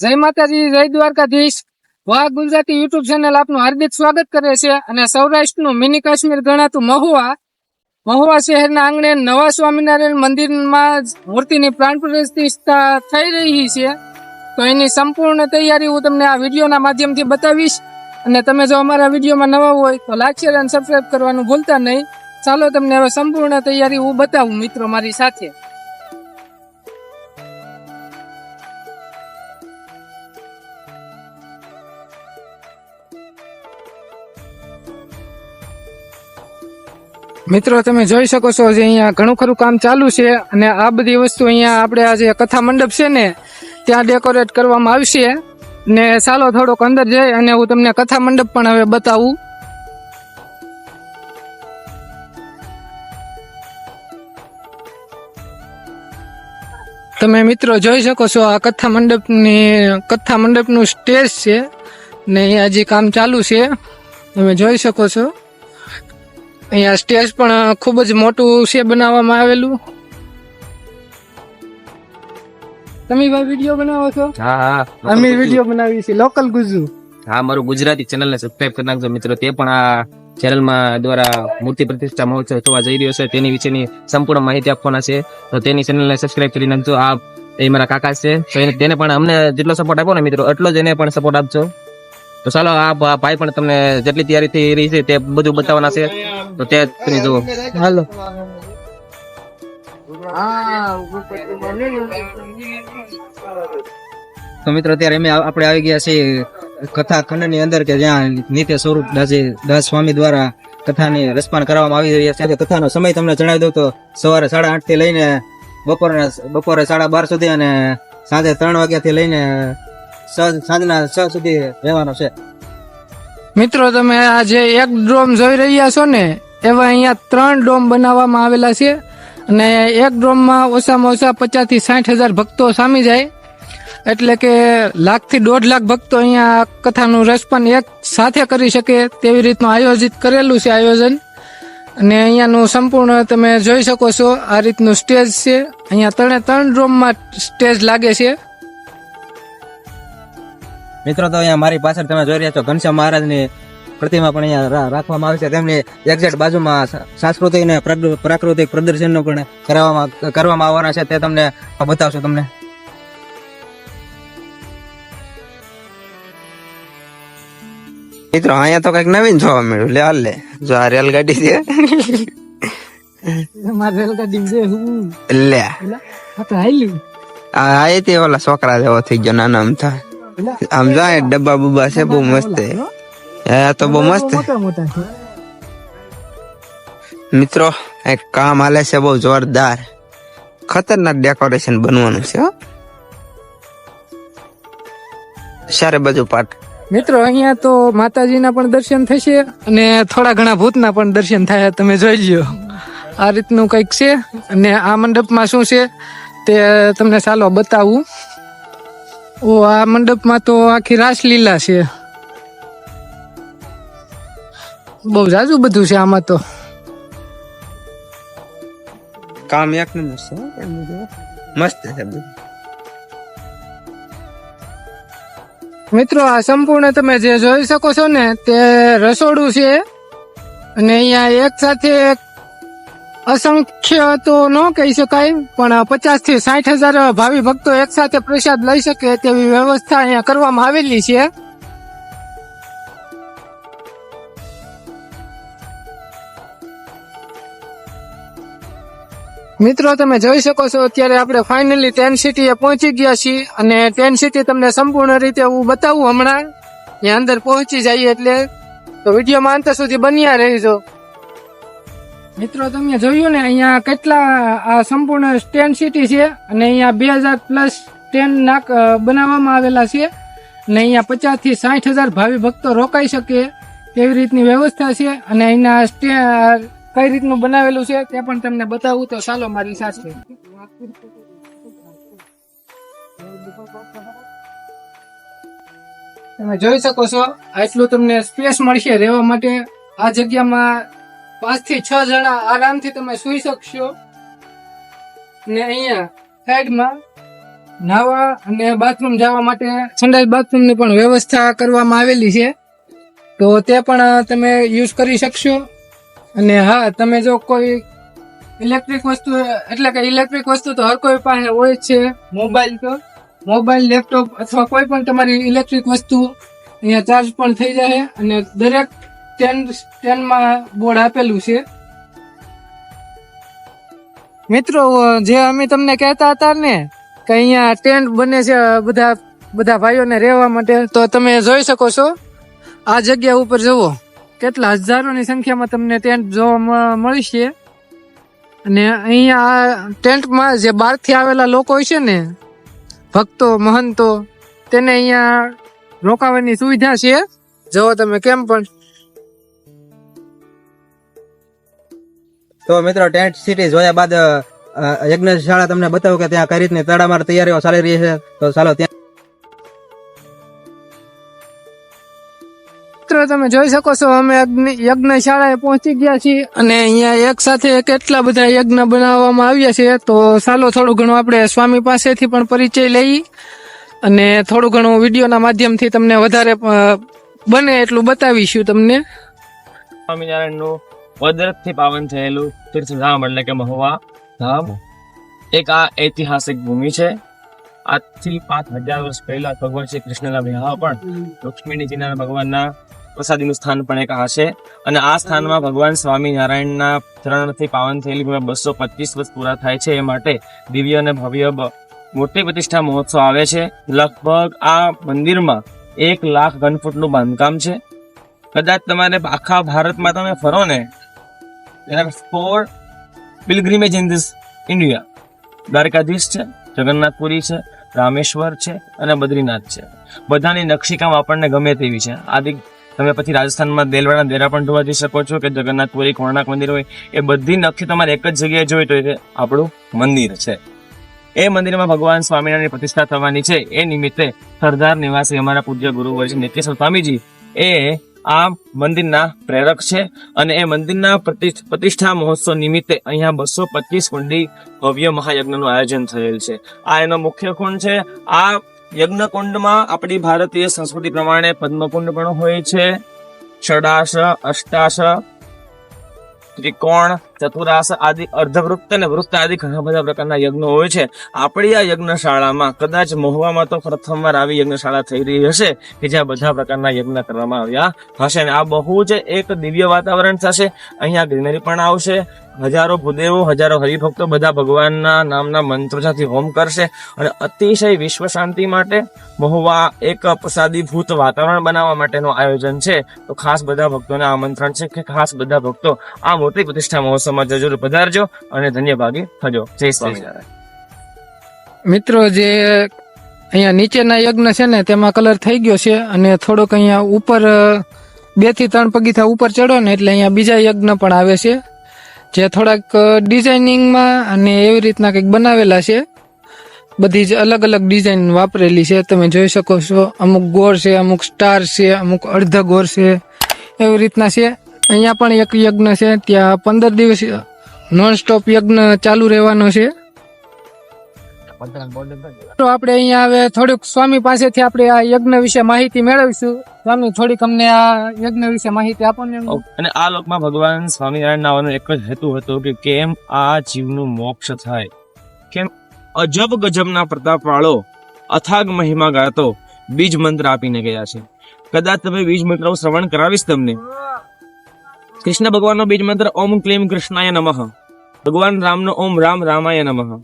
જય માતાજી, જય દ્વારકાધીશ. વાહ ગુજરાતી યુટ્યુબ ચેનલ આપનું હાર્દિક સ્વાગત કરે છે અને સૌરાષ્ટ્રનું મિની કાશ્મીર ગણાતું મહુવા. મહુવા શહેરના આંગણે નવા સ્વામિનારાયણ મંદિરમાં મૂર્તિની પ્રાણ પ્રતિષ્ઠા થઈ રહી છે. તો એની સંપૂર્ણ તૈયારી હું તમને આ વિડીયોના માધ્યમથી બતાવીશ. અને તમે જો અમારા વિડીયોમાં નવા હોય, તો લાઈક શેર અને સબસ્ક્રાઈબ કરવાનું ભૂલતા નહીં. ચાલો તમને હવે સંપૂર્ણ તૈયારી હું બતાવું મિત્રો મારી સાથે. મિત્રો, તમે જોઈ શકો છો જે અહીંયા ઘણું ખરું કામ ચાલુ છે અને આ બધી વસ્તુ અહીંયા આપણે આ જે કથા મંડપ છે ને, ત્યાં ડેકોરેટ કરવામાં આવશે. ને ચાલો થોડોક અંદર જઈ અને હું તમને કથા મંડપ પણ હવે બતાવું. તમે મિત્રો જોઈ શકો છો આ કથા મંડપની, કથા મંડપનું સ્ટેજ છે ને અહીંયા હજી કામ ચાલુ છે. તમે જોઈ શકો છો. અહીંયા સ્ટેજ પણ ખૂબ જ મોટું છે બનાવવામાં આવેલું. તમે ભાઈ વીડિયો બનાવો છો? હા હા. અમે વીડિયો બનાવી છે લોકલ ગુજુ. હા મારું ગુજરાતી ચેનલ ને સબસ્ક્રાઇબ કરી નાખજો મિત્રો. તે પણ આ ચેનલમાં દ્વારા મૂર્તિ પ્રતિષ્ઠા મહોત્સવ થવા જઈ રહ્યો છે. તેની વિશેની સંપૂર્ણ માહિતી આપવાના છે. તો તેની ચેનલને સબસ્ક્રાઇબ કરી નાખજો. આ એ મારા કાકા છે. તેને પણ અમને જેટલો સપોર્ટ આપ્યો ને મિત્રો એટલો જ એને પણ સપોર્ટ આપજો. તો ચાલો આ ભા- ભાઈ પણ તમને જેટલી તૈયારી થઈ રહી છે તે બધું બતાવવાના છે. તો તે જુઓ. હાલો. તો મિત્રો અત્યારે અમે આપણે આવી ગયા છીએ કથા ખંડની અંદર કે જ્યાં નિત્ય સ્વરૂપ દાસી દાસ સ્વામી દ્વારા કથાની રસપાન કરવામાં આવી રહ્યા છે. કથાનો સમય તમને જણાવી દઉં તો સવારે સાડા આઠથી લઈને બપોરે બપોરે સાડા બાર સુધી અને સાંજે ત્રણ વાગ્યા થી લઈને સાંજના છ સુધી રહેવાનો છે. મિત્રો, તમે આ જે એક ડ્રોમ જોઈ રહ્યા છો ને? એવા અહીંયા ત્રણ ડોમ બનાવવામાં આવેલા છે અને એક ડ્રોમમાં ઓછામાં ઓછા પચાસથી સાઠ હજાર ભક્તો સામી જાય. એટલે કે લાખથી દોઢ લાખ ભક્તો અહીંયા કથાનું રસપન એક સાથે કરી શકે તેવી રીતનું આયોજિત કરેલું છે આયોજન. અને અહીંયાનું સંપૂર્ણ તમે જોઈ શકો છો, આ રીતનું સ્ટેજ છે. અહીંયા ત્રણે ત્રણ ડ્રોમમાં સ્ટેજ લાગે છે. મિત્રો તો અહીંયા મારી પાછળ તમે જોઈ રહ્યા છો ઘનશ્યામ મહારાજની પ્રતિમા પણ અહીંયા રાખવામાં આવી છે. તેમની એક્ઝેક્ટ બાજુમાં સાંસ્કૃતિક અને પ્રાકૃતિક પ્રદર્શનનો પણ કરવામાં કરવામાં આવવાના છે. તે તમને બતાવશો તમને. મિત્રો અહીંયા તો કંઈક નવીન જોવા મળ્યું. લે હાલ લે. જો આ રેલગાડી છે. મારે રેલગાડી જે લે. આ તો ઓલા છોકરા જેવો થઈ ગયો નાના આમ થાય. આમ જાય ડબ્બા બુબ્બા છે બહુ મસ્ત હે. આ તો બહુ મસ્ત મિત્રો એક કામ હાલે છે બહુ જોરદાર. ખતરનાક ડેકોરેશન બનવાનું છે હો. સારે બાજુ પાટ મિત્રો અહીંયા તો માતાજીના પણ દર્શન થશે અને થોડા ઘણા ભૂતના પણ દર્શન થાય તમે જોઈ લ્યો. આ રીતનું કંઈક છે અને આ મંડપમાં શું છે તે તમને ચાલો બતાવું. ઓ આ મંડપમાં તો આખી રાસલીલા છે. બહુ જાજુ બધું છે આમાં તો. કામ એક નંબર છે મસ્ત છે મિત્રો આ સંપૂર્ણ તમે જે જોઈ શકો છો ને તે રસોડું છે. અને અહીંયા એક સાથે અસંખ્ય તો ન કહી શકાય, પણ પચાસથી સાઠ હજાર ભાવિ ભક્તો એક સાથે પ્રસાદ લઈ શકે તેવી વ્યવસ્થા અહીંયા કરવામાં આવેલી છે. મિત્રો, તમે જોઈ શકો છો, અત્યારે આપણે ફાઇનલી ટેન સિટીએ પહોંચી ગયા છીએ અને ટેન સિટી તમને સંપૂર્ણ રીતે હું બતાવું હમણાં. ત્યાં અંદર પહોંચી જઈએ એટલે તો વિડીયોમાં અંત સુધી બન્યા રહેજો. મિત્રો, તમે જોયું ને, અહીંયા કેટલા, આ સંપૂર્ણ સ્ટેન્ડ સિટી છે અને અહીંયા બે હજાર પ્લસ સ્ટેન્ડ નાક બનાવવામાં આવેલા છે અને અહીંયા પચાસથી સાઠ હજાર ભાવિ ભક્તો રોકાઈ શકે તેવી રીતની વ્યવસ્થા છે અને અહીંના સ્ટે કઈ રીતનું બનાવેલું છે તે પણ તમને બતાવું. તો ચાલો, મારી સાથે. તમે જોઈ શકો છો, આટલું તમને સ્પેસ મળશે રહેવા માટે. આ જગ્યામાં પાંચથી છ જણા આરામથી તમે સુઈ શકશો. ને અહીંયા સાઈડમાં નાવા અને બાથરૂમ જવા માટે સંડાસ બાથરૂમની પણ વ્યવસ્થા કરવામાં આવેલી છે. તો તે પણ તમે યુઝ કરી શકશો. અને હા, તમે જો કોઈ ઇલેક્ટ્રિક વસ્તુ, એટલે કે ઇલેક્ટ્રિક વસ્તુ તો હર કોઈ પાસે હોય છે. મોબાઈલ તો. મોબાઈલ, લેપટોપ અથવા કોઈ પણ તમારી ઇલેક્ટ્રિક વસ્તુ અહીંયા ચાર્જ પણ થઈ જાય અને દરેક સ્ટેન્ડ સ્ટેન્ડમાં બોર્ડ આપેલું છે. મિત્રો, જે અમે તમને કહેતા હતા ને, કે અહીંયા ટેન્ટ બને છે બધા બધા ભાઈઓને રહેવા માટે, તો તમે જોઈ શકો છો. આ જગ્યા ઉપર જુઓ, કેટલા હજારોની સંખ્યામાં તમને ટેન્ટ જોવા મળી છે. અને અહીંયા આ ટેન્ટમાં જે બહારથી આવેલા લોકો હોય છે ને, ભક્તો, મહંતો, તેને અહીંયા રોકાવાની સુવિધા છે. જુઓ તમે કેમ પણ તો મિત્રો ટેન્ટ સિટી જોયા બાદ યજ્ઞશાળા તમને બતાવું કે ત્યાં કઈ રીતની તડામાર તૈયારીઓ ચાલી રહી છે. તો ચાલો ત્યાં મિત્રો તમે જોઈ શકો છો અમે યજ્ઞ યજ્ઞશાળાએ પહોંચી ગયા છીએ અને અહીંયા એક સાથે કેટલા બધા યજ્ઞ બનાવવામાં આવ્યા છે. તો ચાલો થોડું ઘણું આપણે સ્વામી પાસેથી પણ પરિચય લઈ અને થોડું ઘણું વિડીયોના માધ્યમથી તમને વધારે બને એટલું બતાવીશું તમને. સ્વામિનારાયણનું વદરથી પાવન થયેલું તીર્થધામ એટલે કે મહુવા ધામ એક આ ઐતિહાસિક ભૂમિ છે. આજથી પાંચ હજાર વર્ષ પહેલા ભગવાન શ્રી કૃષ્ણના વિવાહ પણ લક્ષ્મીજીના ભગવાનના પ્રસાદીનું સ્થાન પણ એક આ છે. અને આ સ્થાનમાં ભગવાન સ્વામિનારાયણના ચરણથી પાવન થયેલી બસો પચીસ વર્ષ પૂરા થાય છે. એ માટે દિવ્ય અને ભવ્ય મોટી પ્રતિષ્ઠા મહોત્સવ આવે છે. લગભગ આ મંદિરમાં એક લાખ ઘન ફૂટનું બાંધકામ છે. કદાચ તમારે આખા ભારતમાં તમે ફરો ને for pilgrimage in this India Dwarkadhish છે જગન્નાથપુરી છે રામેશ્વર છે અને બદ્રીનાથ છે. બધાની નકશીકામ આપણને ગમે તેવી છે. આદિ તમે પછી રાજસ્થાનમાં દેલવાડા દેરા પણ જોવા જઈ શકો છો કે જગન્નાથપુરી, કોણાર્ક મંદિર હોય, એ બધી નકશી તમારે એક જ જગ્યાએ જોઈ તો એ આપણું મંદિર છે. એ મંદિરમાં ભગવાન સ્વામિનારાયણની પ્રતિષ્ઠા થવાની છે. એ નિમિત્તે સરદાર નિવાસી અમારા પૂજ્ય ગુરુ વર્ષ નિત્યેશ્વર સ્વામીજી એ આ મંદિરના પ્રેરક છે અને એ મંદિરના પ્રતિ- પ્રતિષ્ઠા મહોત્સવ નિમિત્તે અહીંયા બસો પચીસ કુંડી ભવ્ય મહાયજ્ઞનું આયોજન થયેલ છે. આ એનો મુખ્ય કુંડ છે. આ યજ્ઞ કુંડમાં આપણી ભારતીય સંસ્કૃતિ પ્રમાણે પદ્મકુંડ પણ હોય છે. ષડાશ, અષ્ટાશ, ત્રિકોણ ચતુરાસ આદિ, અર્ધવૃત્ત અને વૃત્ત આદિ ઘણા બધા પ્રકારના યજ્ઞો હોય છે. આપણી આ યજ્ઞશાળામાં કદાચ મહુવામાં તો પ્રથમવાર આવી યજ્ઞશાળા થઈ રહી હશે કે જ્યાં બધા પ્રકારના યજ્ઞ કરવામાં આવ્યા હશે. અને આ બહુ જ એક દિવ્ય વાતાવરણ થશે. અહીંયા ગ્રીનરી પણ આવશે. હજારો ભૂદેવો, હજારો હરિભક્તો બધા ભગવાનના નામના મંત્રો સાથે હોમ કરશે. અને અતિશય વિશ્વ શાંતિ માટે મહુવા એક પ્રસાદીભૂત વાતાવરણ બનાવવા માટેનું આયોજન છે. તો ખાસ બધા ભક્તોને આમંત્રણ છે કે ખાસ બધા ભક્તો આ મોટી પ્રતિષ્ઠા મહોત્સવમાં જરૂર પધારજો અને ધન્યભાગી થજો. જય સ્વામિનારાયણ મિત્રો, જે અહીંયા નીચેના યજ્ઞ છે ને, તેમાં કલર થઈ ગયો છે અને થોડોક અહીંયા ઉપર બેથી ત્રણ પગીથા ઉપર ચડો ને, એટલે અહીંયા બીજા યજ્ઞ પણ આવે છે. જે થોડાક ડિઝાઇનિંગમાં અને એવી રીતના કંઈક બનાવેલા છે. બધી જ અલગ અલગ ડિઝાઇન વાપરેલી છે. તમે જોઈ શકો છો, અમુક ગોળ છે, અમુક સ્ટાર છે, અમુક અડધ ગોળ છે, એવી રીતના છે. અહીંયા પણ એક યજ્ઞ છે, ત્યાં પંદર દિવસ નોન સ્ટોપ યજ્ઞ ચાલુ રહેવાનો છે. તો આપણે અહીંયા હવે થોડીક સ્વામી પાસેથી આપણે આ યજ્ઞ વિશે માહિતી મેળવીશું. સ્વામી, થોડીક અમને આ યજ્ઞ વિશે માહિતી આપો અને આ લોકમાં ભગવાન સ્વામિનારાયણ આવવાનો એક જ હેતુ હતો કે કેમ આ જીવનું મોક્ષ થાય? કેમ અજબ ગજબના પ્રતાપ વાળો અથાગ મહિમા ગાતો બીજ મંત્ર આપીને ગયા છે. કદાચ તમે બીજ મંત્ર શ્રવણ કરાવીશ તમને? કૃષ્ણ ભગવાનનો બીજ મંત્ર, ઓમ ક્લીમ કૃષ્ણાય નમઃ. ભગવાન રામનો ઓમ રામ રામાય નમઃ.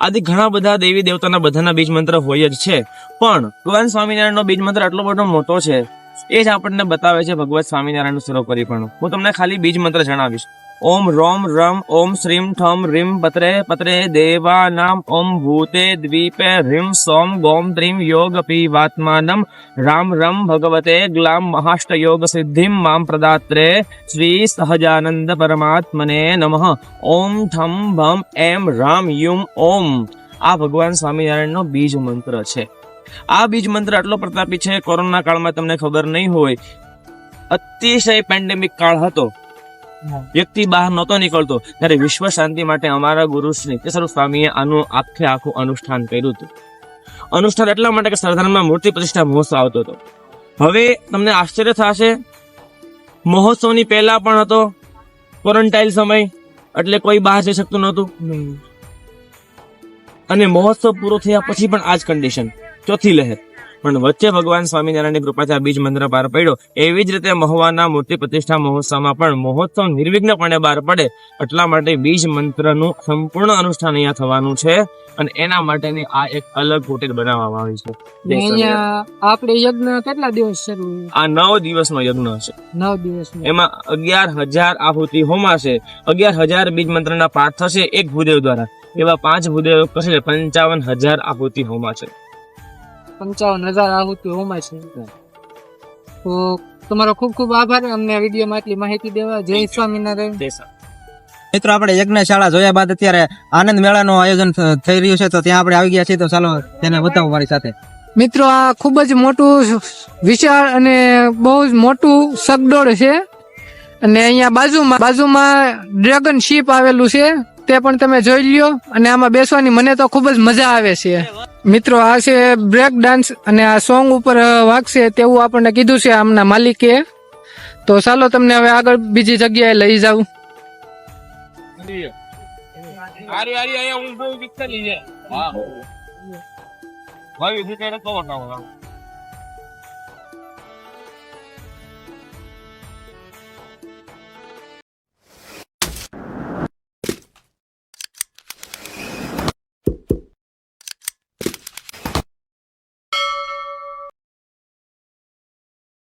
આદિ ઘણા બધા દેવી દેવતાના બધાના બીજ મંત્ર હોય જ છે. પણ ભગવાન સ્વામિનારાયણનો બીજ મંત્ર આટલો બધો મોટો છે. એ જ આપણને બતાવે છે ભગવત સ્વામિનારાયણનું સર્વોપરી પણ હું તમને ખાલી બીજ મંત્ર જણાવીશ. ઓમ રોમ રમ, ઓમ શ્રીમ ઠમ, રીમ પત્રે પત્રે દેવા નામ, ઓમ ભૂતે દ્વીપે રીમ સોમ ગોમ ત્રીમ યોગ પીવાત્માનમ રામ રમ ભગવતે ગ્લામ મહાષ્ટ યોગ સિદ્ધિમ મામ પ્રદાત્રે શ્રી સહજાનંદ પરમાત્મને નમઃ. ઓમ ઠમ ભમ એમ રામ યુમ ઓમ. આ ભગવાન સ્વામિનારાયણનો બીજ મંત્ર છે. આ બીજ મંત્ર આટલો પ્રતાપી છે કોરોના કાળમાં તમને ખબર નહીં હોય. અતિશય પેન્ડેમિક કાળ હતો. વ્યક્તિ બહાર નહોતો નીકળતો. ત્યારે વિશ્વ શાંતિ માટે અમારા ગુરુ શ્રી નિત્યસ્વરૂપ સ્વામીએ આનું આખે આખું અનુષ્ઠાન કર્યું હતું. અનુષ્ઠાન એટલા માટે કે સરદારમાં મૂર્તિ પ્રતિષ્ઠા મહોત્સવ આવતો હતો. હવે તમને આશ્ચર્ય થશે મહોત્સવની પહેલા પણ હતો ક્વોરન્ટાઇન સમય એટલે કોઈ બહાર જઈ શકતું નહોતું. અને મહોત્સવ પૂરો થયા પછી પણ આ જ કન્ડિશન ચોથી લહેર. પણ વચ્ચે ભગવાન સ્વામિનારાયણની કૃપાથી આ બીજ મંત્ર બહાર પડ્યો. એવી જ રીતે મહુવાના મૂર્તિ પ્રતિષ્ઠા મહોત્સવમાં પણ મહોત્સવ નિર્વિઘ્નપણે બહાર પડે. એટલા માટે બીજ મંત્રનું સંપૂર્ણ અનુષ્ઠાન અહીંયા થવાનું છે અને એના માટેની આ એક અલગ હોટેલ બનાવવામાં આવી છે. અહીંયા આપણે યજ્ઞ કેટલા દિવસ છે? આ નવ દિવસનો યજ્ઞ હશે નવ દિવસ એમાં અગિયાર હજાર આહુતિ હોમાશે અગિયાર હજાર બીજ મંત્રના પાઠ થશે એક ભૂદેવ દ્વારા. એવા પાંચ ભૂદેવ કરશે પંચાવન હજાર આહુતિ હોમા છે. પંચાવન હજાર આહુતિ હોમાય છે. તો તમારો ખૂબ ખૂબ આભાર. અમને વિડીયોમાં આટલી માહિતી દેવા. જય સ્વામિનારાયણ. મિત્રો આપણે યજ્ઞશાળા જોયા બાદ અત્યારે આનંદ મેળાનું આયોજન થઈ રહ્યું છે. તો ત્યાં આપણે આવી ગયા છીએ. તો ચાલો તેને બતાવો મારી સાથે. મિત્રો આ ખૂબ જ મોટું વિશાળ અને બહુ જ મોટું સગડોળ છે. અને અહીંયા બાજુમાં બાજુમાં ડ્રેગન શીપ આવેલું છે. તે પણ તમે જોઈ લ્યો. અને આમાં બેસવાની મને તો ખૂબ જ મજા આવે છે. મિત્રો, આ છે બ્રેક ડાન્સ અને આ સોંગ ઉપર વાગશે તેવું આપણને કીધું છે આમના માલિકે. તો ચાલો તમને હવે આગળ બીજી જગ્યાએ લઈ જાઉં. હું. બહુ